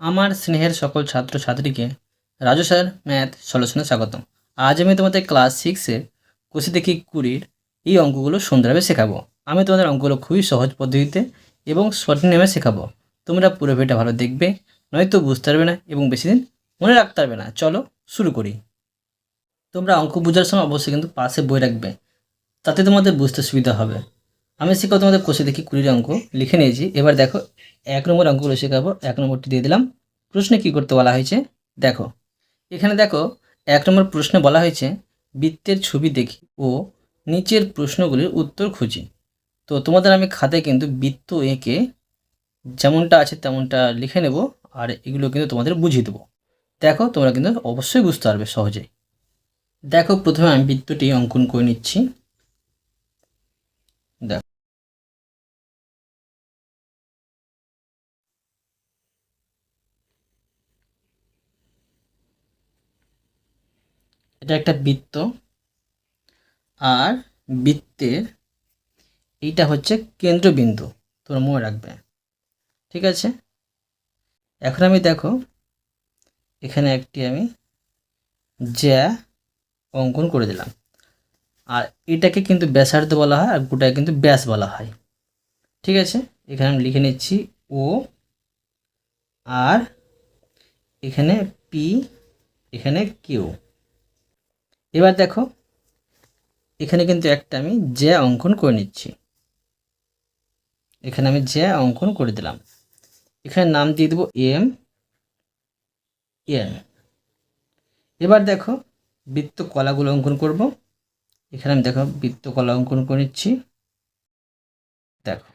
আমার স্নেহের সকল ছাত্র ছাত্রীকে রাজু স্যার, ম্যাথ সলিউশনে স্বাগতম। আজ আমি তোমাদের ক্লাস সিক্সের কোষে দেখি কুড়ির এই অঙ্কগুলো সুন্দরভাবে শেখাবো। আমি তোমাদের অঙ্কগুলো খুবই সহজ পদ্ধতিতে এবং সঠিক নেমে শেখাবো। তোমরা পুরো ভিডিওটা ভালো দেখবে, নয়তো বুঝতে পারবে না এবং বেশি দিন মনে রাখতে পারবে না। চলো শুরু করি। তোমরা অঙ্ক বোঝার সময় অবশ্যই কিন্তু পাশে বই রাখবে, তাতে তোমাদের বুঝতে সুবিধা হবে। আমি শেখাবো তোমাদের কোষে দেখি কুড়ির অঙ্ক লিখে নিয়েছি। এবার দেখো, এক নম্বর অঙ্কগুলো শেখাবো। এক নম্বরটি দিয়ে দিলাম। প্রশ্নে কি করতে বলা হয়েছে? দেখো, এখানে দেখো, এক নম্বর প্রশ্নে বলা হয়েছে, বৃত্তের ছবি দেখি ও নিচের প্রশ্নগুলির উত্তর খুঁজি। তো তোমাদের আমি খাতায় কিন্তু বৃত্ত এঁকে যেমনটা আছে তেমনটা লিখে নেব আর এগুলো কিন্তু তোমাদের বুঝিয়ে দেবো। দেখো, তোমরা কিন্তু অবশ্যই বুঝতে পারবে সহজেই। দেখো, প্রথমে আমি বৃত্তটি অঙ্কন করে নিচ্ছি দেখো এটা একটা বৃত্ত আর বৃত্তের এইটা হচ্ছে কেন্দ্রবিন্দু। তোমরা মনে রাখবে। ঠিক আছে? এখন আমি দেখো, এখানে একটি আমি জ্যা অঙ্কন করে দিলাম। আর এটাকে কিন্তু ব্যাসার্ধ বলা হয় আর গোটাকে কিন্তু ব্যাস বলা হয়। ঠিক আছে? এখানে আমি লিখে নিচ্ছি ও আর এখানে পি, এখানে কিউ। এবার দেখো, এখানে কিন্তু একটা আমি জ্যা অঙ্কন করে নিচ্ছি। এখানে আমি জ্যা অঙ্কন করে দিলাম। এখানে নাম দিয়ে দেবো এম এন এবার দেখো, বৃত্ত কলাগুলো অঙ্কন করব। এখানে আমি দেখো, বৃত্ত কলা অঙ্কন করে নিচ্ছি। দেখো।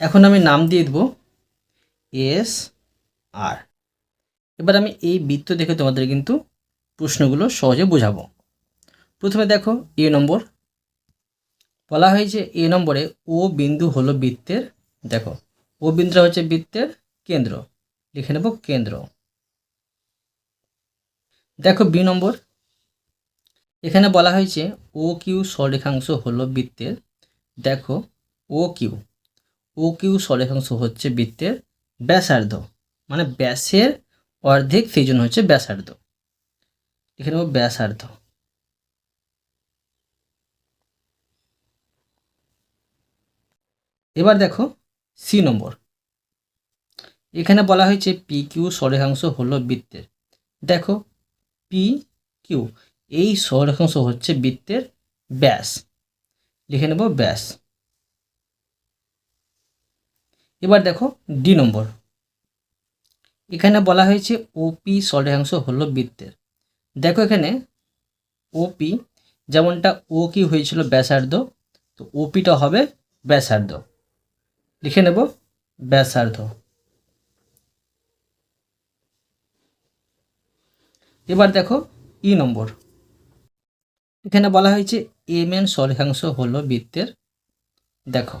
এখন আমি নাম দিয়ে দেবো এস আর। এবার আমি এই বৃত্ত দেখে তোমাদের কিন্তু প্রশ্নগুলো সহজে বোঝাবো। প্রথমে দেখো এ নম্বর। বলা হয়েছে এ নম্বরে ও বিন্দু হলো বৃত্তের, দেখো, ও বিন্দুটা হচ্ছে বৃত্তের কেন্দ্র। লিখে নেব কেন্দ্র। দেখো বি নম্বর। এখানে বলা হয়েছে ও কিউ সরেখাংশ হলো বৃত্তের, দেখো, ও কিউ। ও কিউ সরেখাংশ হচ্ছে বৃত্তের ব্যাসার্ধ মানে ব্যাসের অর্ধেক সেই জন্য হচ্ছে ব্যাসার্ধ। লিখে নেব ব্যাসার্ধ। এবার দেখো সি নম্বর। এখানে বলা হয়েছে পি কিউ সরেখাংশ হলো বৃত্তের। দেখো পি কিউ, এই সরেখাংশ হচ্ছে বৃত্তের ব্যাস। লিখে নেব ব্যাস। এবার দেখো ডি নম্বর। এখানে বলা হয়েছে ওপি সরেখাংশ হলো বৃত্তের। দেখো এখানে ওপি যেমনটা ও কি হয়েছিল ব্যাসার্ধ, তো ওপিটা হবে ব্যাসার্ধ। লিখে নেব ব্যাসার্ধ। এবার দেখো ই নম্বর। এখানে বলা হয়েছে এম এন সরেখাংশ হলো বৃত্তের। দেখো।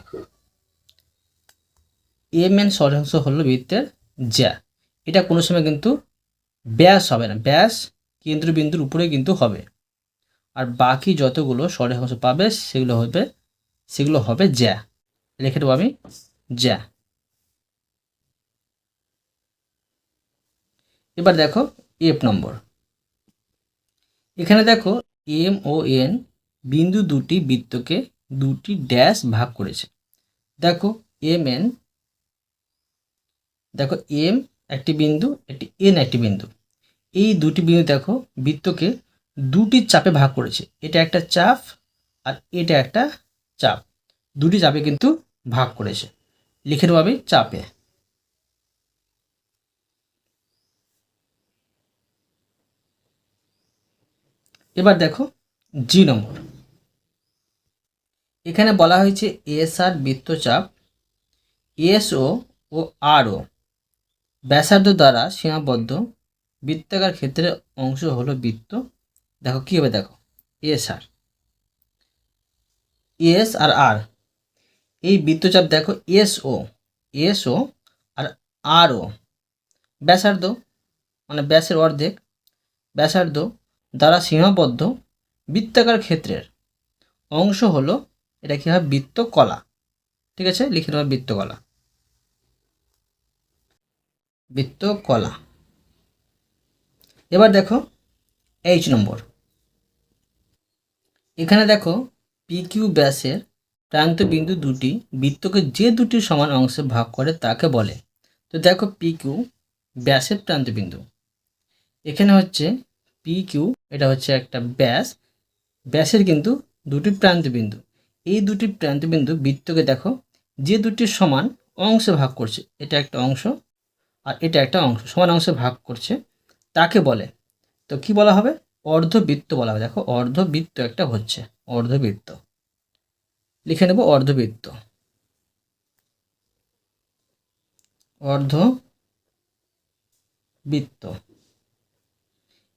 এম এন সরেখাংশ হলো বৃত্তের জ্যা এটা কোনো সময় কিন্তু ব্যাস হবে না। ব্যাস কেন্দ্রবিন্দুর উপরে কিন্তু হবে। আর বাকি যতগুলো সরেখাংশ পাবে, সেগুলো হবে সেগুলো হবে জ্যা। লিখে দেবো আমি জ্যা। এবার দেখো এফ নম্বর। এখানে দেখো এম ও এন বিন্দু দুটি বৃত্তকে দুটি ড্যাশ ভাগ করেছে। দেখো এম এন দেখো এম একটি বিন্দু, একটি এন একটি বিন্দু। এই দুটি বিন্দু দেখো, বৃত্তকে দুটি চাপে ভাগ করেছে। এটা একটা চাপ আর এটা একটা চাপ। দুটি চাপে কিন্তু ভাগ করেছে। লিখে দেবো আমি চাপে। এবার দেখো জি নম্বর। এখানে বলা হয়েছে এস আর বৃত্তচাপ এস ও আর ও ব্যাসার্ধ দ্বারা সীমাবদ্ধ বৃত্তাকার ক্ষেত্রের অংশ হলো বৃত্ত। দেখো, কী হবে দেখো? এস আর এস আর আর এই বৃত্তচাপ দেখো এস ও এস ও আর আর ও ব্যাসার্ধ মানে ব্যাসের অর্ধেক। ব্যাসার্ধ দ্বারা সীমাবদ্ধ বৃত্তাকার ক্ষেত্রের অংশ হলো, এটা কী হয় বৃত্ত কলা ঠিক আছে? লিখে নেওয়া বৃত্তকলা। বৃত্তকলা এবার দেখো এইচ নম্বর। এখানে দেখো পি কিউ ব্যাসের প্রান্ত বিন্দু দুটি বৃত্তকে যে দুটি সমান অংশে ভাগ করে তাকে বলে। তো দেখো পি কিউ ব্যাসের প্রান্ত বিন্দু। এখানে হচ্ছে পি কিউ এটা হচ্ছে একটা ব্যাস। ব্যাসের কিন্তু দুটি প্রান্ত বিন্দু। এই দুটি প্রান্ত বিন্দু বৃত্তকে দেখো যে দুটি সমান অংশে ভাগ করছে, এটা একটা অংশ। আর এটা একটা অংশ, সমান অংশে ভাগ করছে, তাকে বলে, তো কি বলা হবে? অর্ধবৃত্ত বলা হবে। দেখো, অর্ধবৃত্ত একটা হচ্ছে, অর্ধবৃত্ত। লিখে নেব অর্ধবৃত্ত। অর্ধ বৃত্ত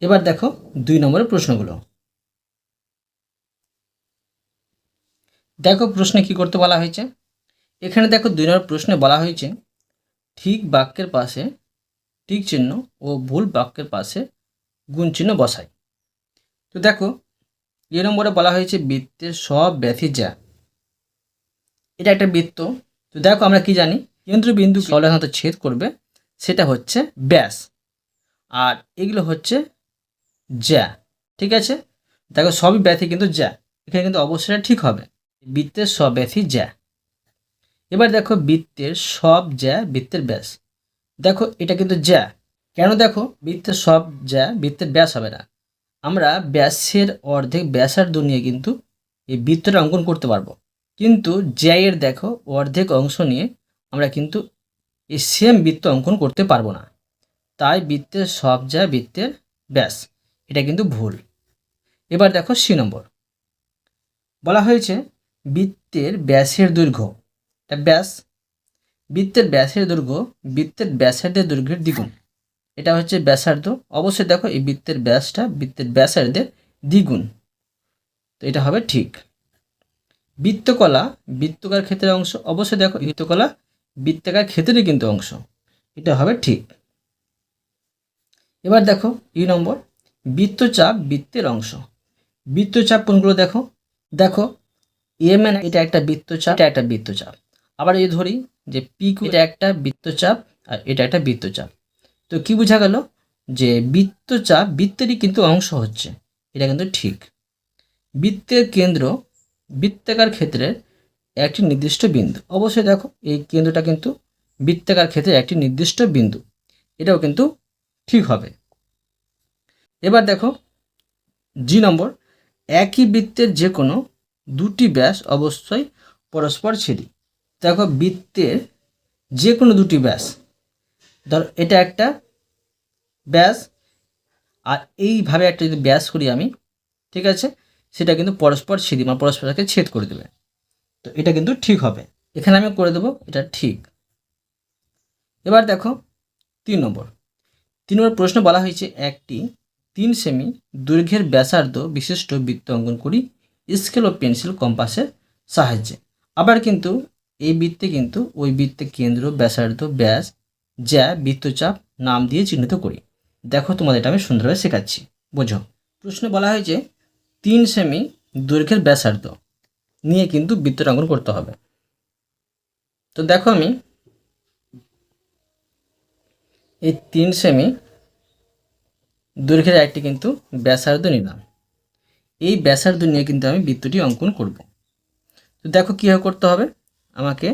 এবার দেখো দুই নম্বরের প্রশ্নগুলো। দেখো প্রশ্নে কি করতে বলা হয়েছে? এখানে দেখো দুই নম্বর প্রশ্নে বলা হয়েছে ঠিক বাক্যের পাশে ঠিক চিহ্ন ও ভুল বাক্যের পাশে গুণ চিহ্ন বসাই। তো দেখো, এ নম্বরে বলা হয়েছে বৃত্তের সব ব্যথি যা। এটা একটা বৃত্ত। তো দেখো আমরা কি জানি? কেন্দ্রবিন্দু সাধারণত ছেদ করবে, সেটা হচ্ছে ব্যাস। আর এগুলো হচ্ছে জ্যা ঠিক আছে? দেখো সবই ব্যথি কিন্তু জ্যা এখানে কিন্তু অবশ্যই ঠিক হবে। বৃত্তের সব ব্যথি জ্যা এবার দেখো বৃত্তের সব জ্যা বৃত্তের ব্যাস। দেখো এটা কিন্তু জ্যা। কেন দেখো? বৃত্তের সব জ্যা বৃত্তের ব্যাস হবে না। আমরা ব্যাসের অর্ধেক ব্যাসার্ধ নিয়ে কিন্তু এই বৃত্তটা অঙ্কন করতে পারব। কিন্তু জ্যায়ের দেখো অর্ধেক অংশ নিয়ে আমরা কিন্তু এই সেম বৃত্ত অঙ্কন করতে পারব না। তাই বৃত্তের সব যা বৃত্তের ব্যাস। এটা কিন্তু ভুল। এবার দেখো সি নম্বর। বলা হয়েছে বৃত্তের ব্যাসের দৈর্ঘ্য। ব্যাস। বৃত্তের ব্যাসের দৈর্ঘ্য বৃত্তের ব্যাসার্ধের দৈর্ঘ্যের দ্বিগুণ। এটা হচ্ছে ব্যাসার্ধ। অবশ্যই দেখো এই বৃত্তের ব্যাসটা বৃত্তের ব্যাসার্ধের দ্বিগুণ। তো এটা হবে ঠিক। বৃত্তকলা, বৃত্তকার ক্ষেত্রের অংশ। অবশ্যই দেখো বৃত্তকলা, বৃত্তাকার ক্ষেত্রেরই কিন্তু অংশ। এটা হবে ঠিক। এবার দেখো ই নম্বর, বৃত্তচাপ বৃত্তের অংশ। বৃত্তচাপ কোনগুলো দেখো? দেখো এম এন এটা একটা বৃত্তচাপ, এটা একটা বৃত্তচাপ। আবার এই ধরি যে পি এটা একটা বৃত্তচাপ আর এটা একটা বৃত্তচাপ। তো কি বোঝা গেল? যে বৃত্তচাপ বৃত্তেরই কিন্তু অংশ হচ্ছে। এটা কিন্তু ঠিক। বৃত্তের কেন্দ্র বৃত্তাকার ক্ষেত্রের একটি নির্দিষ্ট বিন্দু। অবশ্যই দেখো এই কেন্দ্রটা কিন্তু বৃত্তাকার ক্ষেত্রে একটি নির্দিষ্ট বিন্দু। এটাও কিন্তু ঠিক হবে। এবার দেখো জি নম্বর একই বৃত্তের যে কোনো দুটি ব্যাস অবশ্যই পরস্পর ছেদি দেখো বৃত্তের যে কোনো দুটি ব্যাস। ধর এটা একটা ব্যাস, আর এইভাবে একটা যদি ব্যাস করি আমি, ঠিক আছে? সেটা কিন্তু পরস্পর ছেদি মানে পরস্পরকে ছেদ করে দেবে। তো এটা কিন্তু ঠিক হবে। এখানে আমি করে দেবো, এটা ঠিক। এবার দেখো, তিন নম্বর। তিন নম্বর প্রশ্ন বলা হয়েছে, একটি তিন সেমি দৈর্ঘ্যের ব্যাসার্ধ বিশিষ্ট বৃত্ত অঙ্কন করি স্কেল ও পেন্সিল কম্পাসের সাহায্যে। আবার কিন্তু এই বৃত্তে কিন্তু ওই বৃত্তে কেন্দ্র, ব্যাসার্ধ, ব্যাস যা বৃত্তচাপ, নাম দিয়ে চিহ্নিত করি। দেখো তোমাদের এটা আমি সুন্দরভাবে শেখাচ্ছি। বোঝো। প্রশ্নে বলা হয়েছে, তিন সেমি দৈর্ঘ্যের ব্যাসার্ধ নিয়ে কিন্তু বৃত্তটা অঙ্কন করতে হবে। তো দেখো আমি, এই তিন সেমি দৈর্ঘ্যের একটি কিন্তু ব্যাসার্ধ নিলাম। এই ব্যাসার্ধ নিয়ে কিন্তু আমি বৃত্তটি অঙ্কন করব। তো দেখো কীভাবে করতে হবে? আমাকে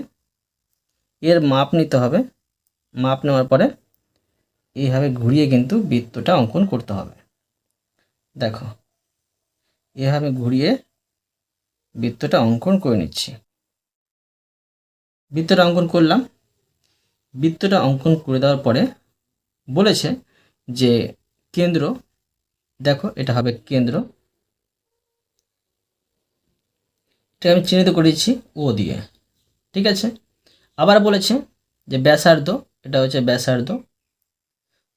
এর মাপ নিতে হবে। মাপ নেওয়ার পরে এইভাবে ঘুরিয়ে কিন্তু বৃত্তটা অঙ্কন করতে হবে। দেখো এভাবে ঘুরিয়ে বৃত্তটা অঙ্কন করে নিচ্ছি। বৃত্তটা অঙ্কন করলাম। বৃত্তটা অঙ্কন করে দেওয়ার পরে বলেছে যে কেন্দ্র, দেখো এটা হবে কেন্দ্র। এটা আমি চিহ্নিত করেছি ও দিয়ে। ঠিক আছে? আবার বলেছে যে ব্যাসার্ধ, এটা হচ্ছে ব্যাসার্ধ।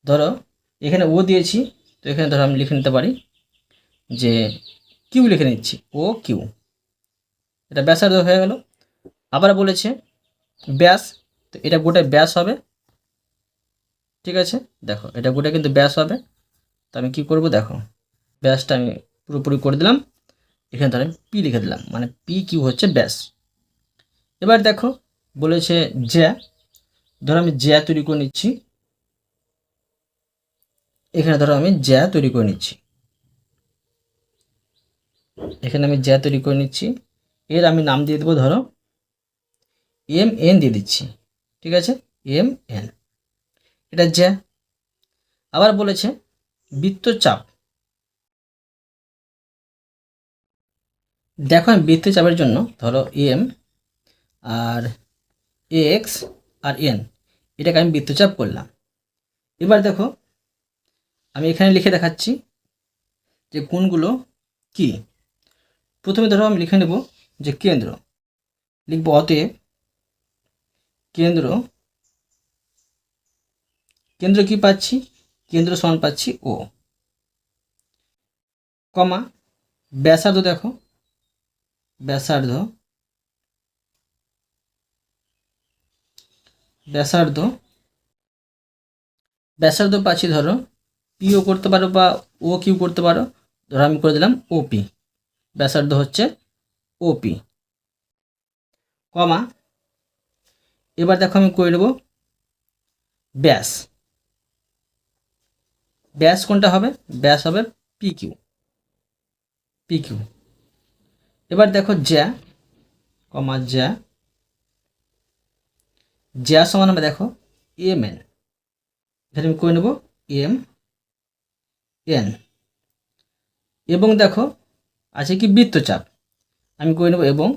ধরো, এখানে ও দিয়েছি, তো এখানে ধরো আমি লিখে নিতে পারি যে কিউ লিখে নিচ্ছি, ও কিউ এটা ব্যাসার্ধ হয়ে গেল। আবার বলেছে ব্যাস, তো এটা গোটায় ব্যাস হবে। ঠিক আছে? দেখো, এটা গোটা কিন্তু ব্যাস হবে। তো আমি কি করব? দেখো, ব্যাসটা আমি পুরোপুরি করে দিলাম। এখানে ধরো আমি পি লিখে দিলাম মানে পি কিউ হচ্ছে ব্যাস। এবার দেখো, বলেছে জ্যা। ধরো আমি জ্যা তৈরি করে নিচ্ছি। এখানে ধরো আমি জ্যা তৈরি করে নিচ্ছি। এখানে আমি জ্যা তৈরি করে নিচ্ছি। এর আমি নাম দিয়ে দেবো, ধরো, এম এন দিয়ে দিচ্ছি। ঠিক আছে? M N. এটা জ্যা। আবার বলেছে, বৃত্তচাপ। দেখো আমি বৃত্তচাপের জন্য, ধরো, এম আর এক্স আর এন এটাকে আমি বৃত্তচাপ করলাম। এবার দেখো, আমি এখানে লিখে দেখাচ্ছি যে কোনগুলো কি। প্রথমে ধরো আমি লিখে নেব যে কেন্দ্র। লিখব অতএব কেন্দ্র কেন্দ্র কি পাচ্ছি? কেন্দ্র সমান পাচ্ছি ও কমা, ব্যাসার্ধ দেখো, ব্যাসার্ধ ব্যাসার্ধ। ব্যাসার্ধ পাচ্ছি ধরো পিও করতে পারো বা ও কিউ করতে পারো। ধরো আমি করে দিলাম ওপি ব্যাসার্ধ হচ্ছে ওপি কমা। এবার দেখো আমি করে নেব ব্যাস। ব্যাস কোনটা হবে? ব্যাস হবে পি কিউ পি কিউ এবার দেখো জ্যা। কমা জ্যা। জ্যা সমান হবে দেখো এম এন এখানে আমি করে নেব এম এন এবং দেখো, আছে কি বৃত্তচাপ? আমি করে নেব এবং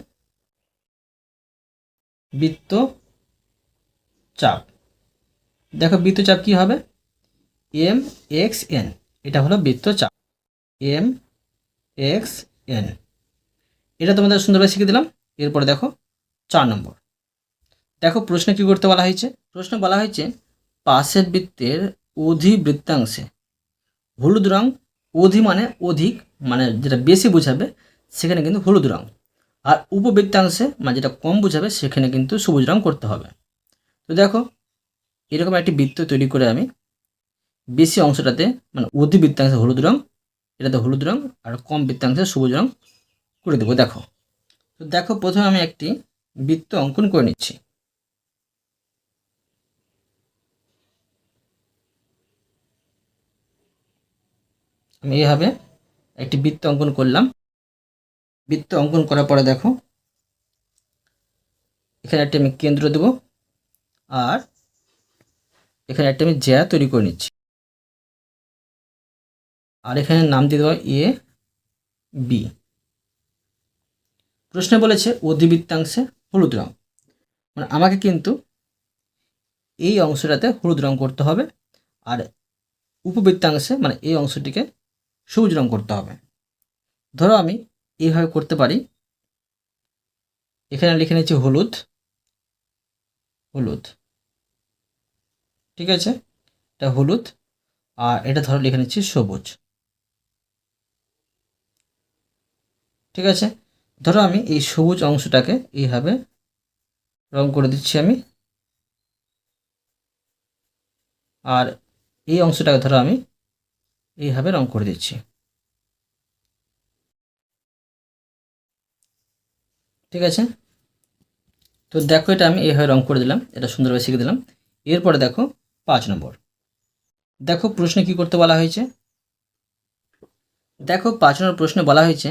বৃত্ত চাপ দেখো বৃত্তচাপ কি হবে? এম এক্স এন এটা হলো বৃত্তচাপ। এম এক্স এন এটা তোমাদের সুন্দরভাবে শিখে দিলাম। এরপরে দেখো চার নম্বর। দেখো প্রশ্নে কি করতে বলা হয়েছে? প্রশ্ন বলা হয়েছে পাশের বৃত্তের অধিবৃত্তাংশে। হলুদ রং অধি মানে অধিক মানে যেটা বেশি বোঝাবে, সেখানে কিন্তু হলুদ রং। আর উপবৃত্তাংশে মানে যেটা কম বোঝাবে, সেখানে কিন্তু সবুজ রং করতে হবে। তো দেখো, এরকম একটি বৃত্ত তৈরি করে আমি, বেশি অংশটাতে মানে অতি বৃত্তাংশে হলুদ রং, এটাতে হলুদ রং, আর কম বৃত্তাংশে সবুজ রং করে দেবো। দেখো, তো দেখো, প্রথমে আমি একটি বৃত্ত অঙ্কন করে নিচ্ছি। আমি এভাবে একটি বৃত্ত অঙ্কন করলাম। বৃত্ত অঙ্কন করার পরে দেখো, এখানে একটা আমি কেন্দ্র দেব আর এখানে একটা আমি জ্যা তৈরি করে নিচ্ছি। আর এখানে নাম দিয়ে দেওয়া এ, বি। প্রশ্নে বলেছে অধিবৃত্তাংশে হলুদ রং। মানে আমাকে কিন্তু এই অংশটাতে হলুদ রং করতে হবে আর উপবৃত্তাংশে মানে এই অংশটিকে সবুজ রং করতে হবে। ধরো আমি এইভাবে করতে পারি। এখানে লিখে নিচ্ছি হলুদ। হলুদ। ঠিক আছে? এটা হলুদ। আর এটা ধরো লিখে নিচ্ছি সবুজ। ঠিক আছে? ধরো আমি এই সবুজ অংশটাকে এইভাবে রং করে দিচ্ছি আমি। আর এই অংশটাকে ধরো আমি এইভাবে রং করে দিচ্ছি। ঠিক আছে? তো দেখো এটা আমি এইভাবে রং করে দিলাম, এটা সুন্দরভাবে শিখে দিলাম। এরপরে দেখো পাঁচ নম্বর। দেখো প্রশ্নে কি করতে বলা হয়েছে? দেখো পাঁচ নম্বর প্রশ্নে বলা হয়েছে,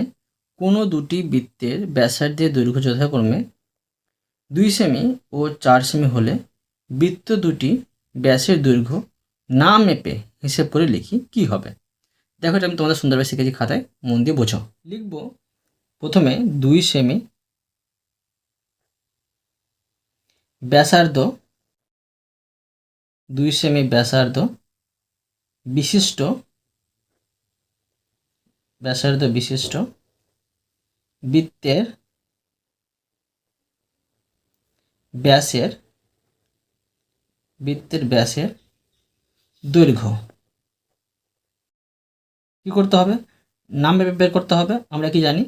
কোনো দুটি বৃত্তের ব্যাসার্ধের দৈর্ঘ্য যথাক্রমে দুই সেমি ও চার সেমি হলে বৃত্ত দুটি ব্যাসের দৈর্ঘ্য না মেপে হিসেব করে লিখি কি হবে। দেখো এটা আমি তোমাদের সুন্দরভাবে শিখেছি খাতায়, মন দিয়ে বোঝো। লিখব, প্রথমে দুই সেমি ব্যাসার্ধ, দুই সেমি ব্যাসার্ধ বিশিষ্ট ব্যাসার্ধ বিশিষ্ট বৃত্তের ব্যাসের বৃত্তের ব্যাসের দৈর্ঘ্য। কি করতে হবে? নাম বের করতে হবে। আমরা কি জানি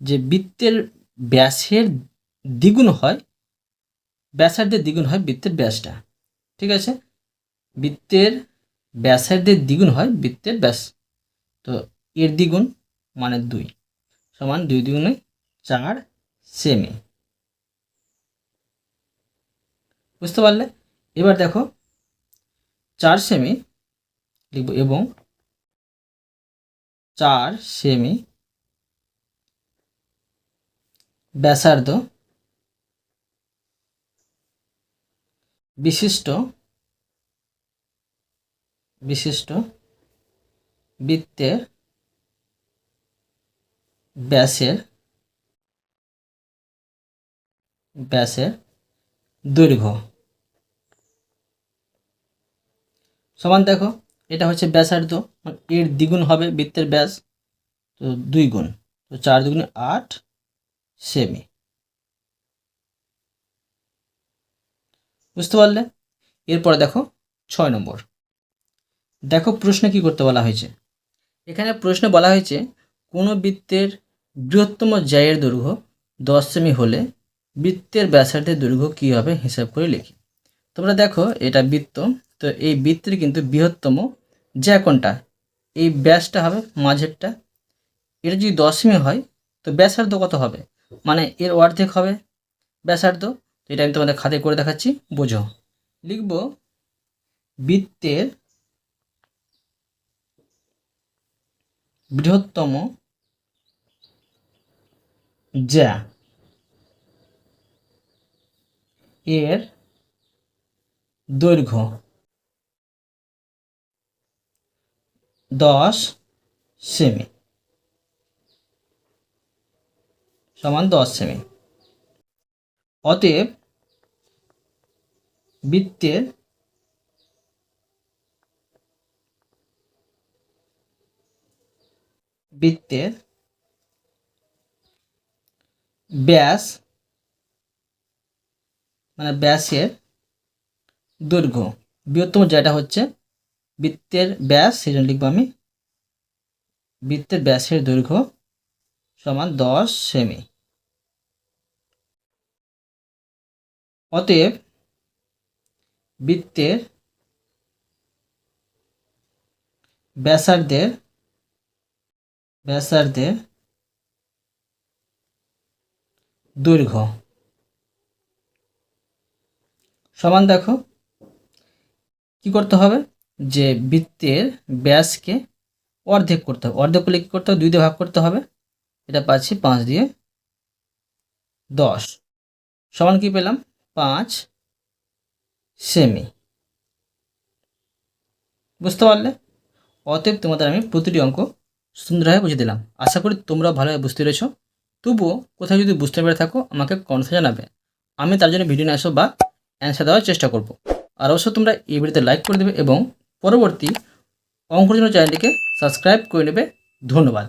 যে বৃত্তের ব্যাসের দ্বিগুণ হয়, ব্যাসার্ধের দ্বিগুণ হয় বৃত্তের ব্যাসটা। ঠিক আছে? বৃত্তের ব্যাসার্ধের দ্বিগুণ হয় বৃত্তের ব্যাস। তো এর দ্বিগুণ মানে দুই সমান দুই দ্বিগুণে চার সেমি। বুঝতে পারলে? এবার দেখো, চার সেমি লিখব এবং চার সেমি। ব্যাসার্ধ। বিশিষ্ট। বিশিষ্ট বৃত্তের ব্যাসের ব্যাসের দৈর্ঘ্য। সমান দেখো। এটা হচ্ছে ব্যাসার্ধ, এর দ্বিগুণ হবে বৃত্তের ব্যাস, তো দুই গুণ, তো চার দুগুণে আট সেমি। বুঝতে পারলে? এরপরে দেখো ছয় নম্বর। দেখো প্রশ্নে কি করতে বলা হয়েছে? এখানে প্রশ্নে বলা হয়েছে, কোনো বৃত্তের বৃহত্তম জায়ের দৈর্ঘ্য দশ সেমি হলে বৃত্তের ব্যাসার্ধের দৈর্ঘ্য কী হবে? হিসাব করে লিখি। তোমরা দেখো, এটা বৃত্ত, তো এই বৃত্তের কিন্তু বৃহত্তম জ্যা কোনটা? এই ব্যাসটা হবে মাঝেরটা। এটা যদি দশ সেমি হয়, তো ব্যাসার্ধ কত হবে? মানে এর অর্ধেক হবে ব্যাসার্ধ। এটা আমি তোমাদের খাতে করে দেখাচ্ছি, বোঝো। লিখব বৃত্তের বৃহত্তম জ্যা এর দৈর্ঘ্য। দশ সেমি। সমান দশ সেমি। অতএব বৃত্তের বৃত্তের ব্যাস মানে ব্যাসের দৈর্ঘ্য। বৃহত্তম যেটা হচ্ছে বৃত্তের ব্যাস জন্য লিখব আমি। বৃত্তের ব্যাসের দৈর্ঘ্য সমান দশ সেমি। অতএব বৃত্তের ব্যাসার্ধের ব্যাসার্ধের দৈর্ঘ্য সমান দেখো। কি করতে হবে? যে বৃত্তের ব্যাসকে অর্ধেক করতে হবে। অর্ধেক করলে কী করতে হবে? দুই দিয়ে ভাগ করতে হবে। এটা পাচ্ছি পাঁচ দিয়ে দশ। সমান কি পেলাম? পাঁচ সেমি। বুঝতে পারলে? অতএব তোমাদের আমি প্রতিটি অঙ্ক সুন্দরভাবে বুঝিয়ে দিলাম। আশা করি তোমরা ভালোভাবে বুঝতে পেরেছ। তবুও কোথাও যদি বুঝতে পেরে থাকো, আমাকে কনফার্ম জানাবে। আমি তার জন্য ভিডিও নিয়ে আসব বা অ্যান্সার দেওয়ার চেষ্টা করব। আর অবশ্য তোমরা এই ভিডিওতে লাইক করে দেবে এবং পরবর্তী অঙ্কর জন্য চ্যানেলটিকে সাবস্ক্রাইব করে নেবে। ধন্যবাদ।